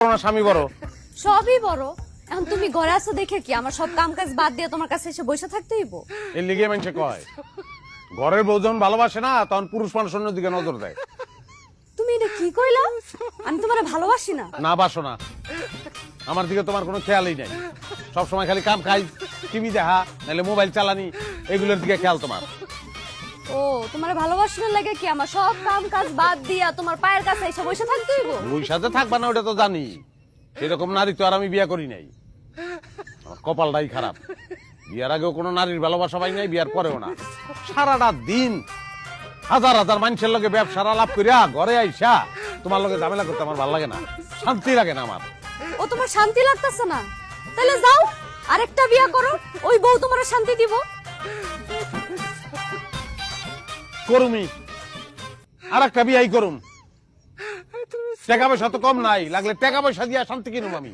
না স্বামী বড়? সবই বড়। এখন তুমি ঘরে আসো দেখে কি? আমার সব কাম কাজ বাদ দিয়ে তোমার কাছে এসে বসে থাকতে হইব? এর লিগে মানুষে কয় ঘরের বউ যখন ভালোবাসে না তখন পুরুষ মানুষ অন্য দিকে নজর দেয়। তুমি এটা কি কইলা? আমি তোমার ভালোবাসি না। না বাসো না। আমার দিকে তোমার কোনো খেয়ালই নাই। সবসময় খালি কাম খাই টিভি দেখা নাহলে মোবাইল চালানি এগুলোর দিকে খেয়াল তোমার। ও তোমার ভালোবাসি লাগে কি আমার সব কাম কাজ বাদ দিয়া তোমার পায়ের কাছে এসে বসে থাকতে হইব? ওই সাথে থাকবা না ওটা তো জানি। সেরকম নারী তো আর আমি বিয়ে করি নাই। আমার কপালটাই খারাপ। বিয়ার আগেও কোনো নারীর ভালোবাসা পাই নাই বিয়ার পরেও না। সারাটা দিন হাজার হাজার মানুষের লগে ব্যবসার লাভ করিয়া ঘরে আইসা তোমার লগে ঝামেলা করতে আমার ভালো লাগে না। শান্তি লাগে না আমার। ও তোমার শান্তি লাগতেছে না? তাহলে যাও আরেকটা বিয়া করো ওই বউ তোমার শান্তি দিব। করুমি আর একটা বিয়াই করুম। টাকা পয়সা তো কম নাই লাগলে টাকা পয়সা দিয়ে শান্তি কিনুম আমি।